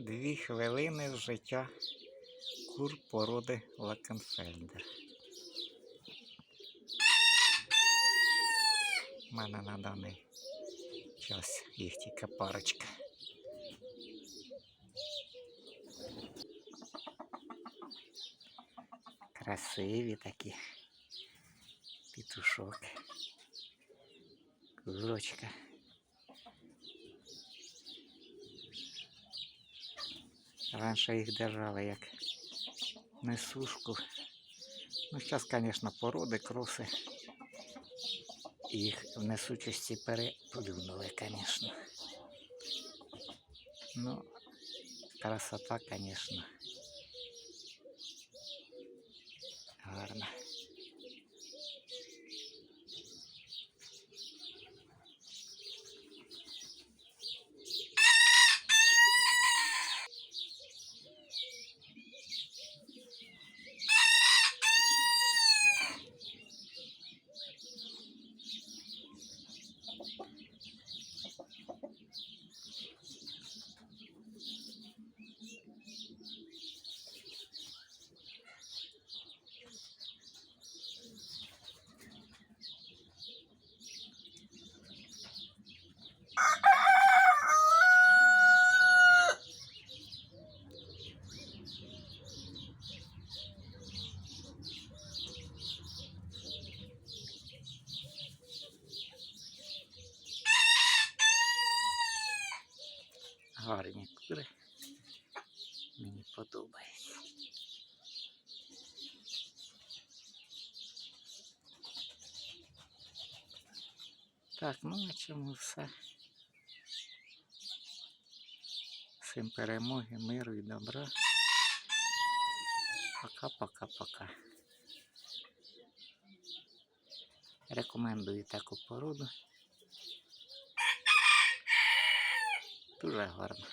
Дві хвилини з життя кур породи Лакенфельдер. У мене на даний час їх тільки парочка. Красиві такі. Петушок. Курочка. Раніше їх держали як несушку. Ну, зараз, звісно, породи, кроси. Їх в несучості переплюнули, звісно. Ну, красота, звісно. Гарні кури. Мені подобається. Так, ну на цьому все. Всім перемоги, миру і добра. Пока-пока-пока. Рекомендую таку породу. Дуже гарно.